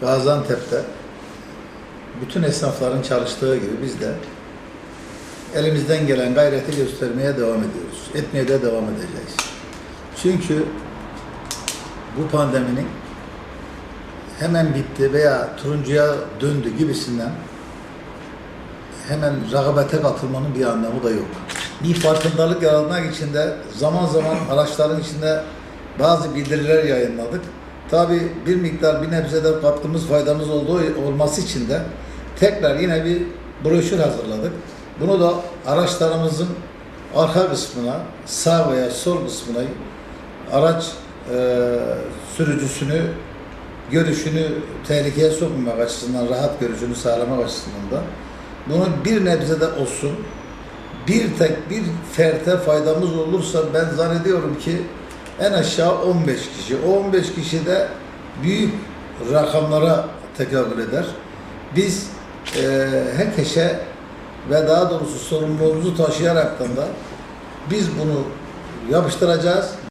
Gaziantep'te bütün esnafların çalıştığı gibi biz de elimizden gelen gayreti göstermeye devam ediyoruz. Etmeye de devam edeceğiz. Çünkü bu pandeminin hemen bitti veya turuncuya döndü gibisinden hemen rağbete katılmanın bir anlamı da yok. Bir farkındalık yaratmak için de zaman zaman araçların içinde bazı bildiriler yayınladık. Tabi bir miktar bir nebzede katkımız faydamız olduğu olması için de tekrar yine bir broşür hazırladık. Bunu da araçlarımızın arka kısmına, sağ veya sol kısmına araç e, sürücüsünü görüşünü tehlikeye sokmamak açısından, rahat görüşünü sağlamak açısından da bunu bir nebze de olsun bir tek bir ferte faydamız olursa ben zannediyorum ki en aşağı 15 kişi. O 15 kişi de büyük rakamlara tekabül eder. Biz e, herkese ve daha doğrusu sorumluluğumuzu taşıyaraktan da biz bunu yapıştıracağız.